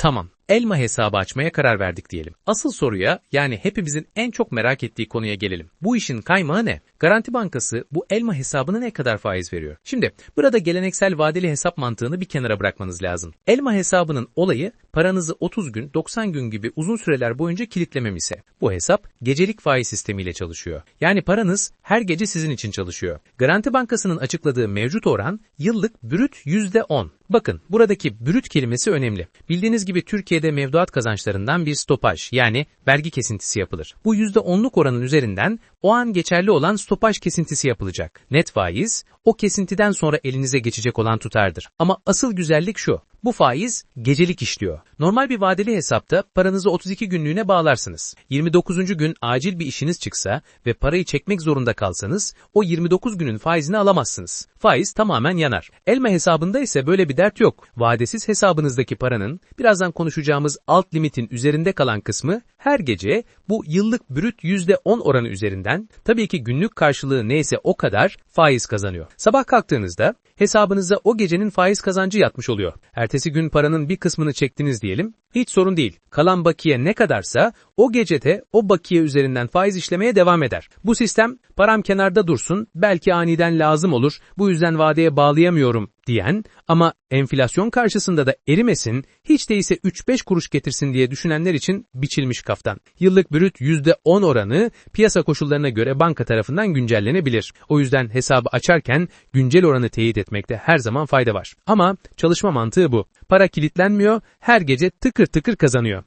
Tamam. Elma hesabı açmaya karar verdik diyelim. Asıl soruya yani hepimizin en çok merak ettiği konuya gelelim. Bu işin kaymağı ne? Garanti Bankası bu elma hesabına ne kadar faiz veriyor? Şimdi burada geleneksel vadeli hesap mantığını bir kenara bırakmanız lazım. Elma hesabının olayı paranızı 30 gün, 90 gün gibi uzun süreler boyunca kilitlememize. Bu hesap gecelik faiz sistemiyle çalışıyor. Yani paranız her gece sizin için çalışıyor. Garanti Bankası'nın açıkladığı mevcut oran yıllık brüt %10. Bakın buradaki brüt kelimesi önemli. Bildiğiniz gibi Türkiye'de mevduat kazançlarından bir stopaj yani vergi kesintisi yapılır. Bu %10'luk oranın üzerinden o an geçerli olan stopaj kesintisi yapılacak. Net faiz o kesintiden sonra elinize geçecek olan tutardır. Ama asıl güzellik şu. Bu faiz gecelik işliyor. Normal bir vadeli hesapta paranızı 32 günlüğüne bağlarsınız. 29. gün acil bir işiniz çıksa ve parayı çekmek zorunda kalsanız o 29 günün faizini alamazsınız. Faiz tamamen yanar. Elma hesabında ise böyle bir dert yok. Vadesiz hesabınızdaki paranın birazdan konuşacağımız alt limitin üzerinde kalan kısmı her gece bu yıllık brüt %10 oranı üzerinden tabii ki günlük karşılığı neyse o kadar faiz kazanıyor. Sabah kalktığınızda hesabınıza o gecenin faiz kazancı yatmış oluyor. Ertesi gün paranın bir kısmını çektiniz diyelim. Hiç sorun değil. Kalan bakiye ne kadarsa o gecede o bakiye üzerinden faiz işlemeye devam eder. Bu sistem param kenarda dursun, belki aniden lazım olur, bu yüzden vadeye bağlayamıyorum diyen ama enflasyon karşısında da erimesin, hiç değilse 3-5 kuruş getirsin diye düşünenler için biçilmiş kaftan. Yıllık brüt %10 oranı piyasa koşullarına göre banka tarafından güncellenebilir. O yüzden hesabı açarken güncel oranı teyit etmekte her zaman fayda var. Ama çalışma mantığı bu. Para kilitlenmiyor, her gece tıkır tıkır kazanıyor.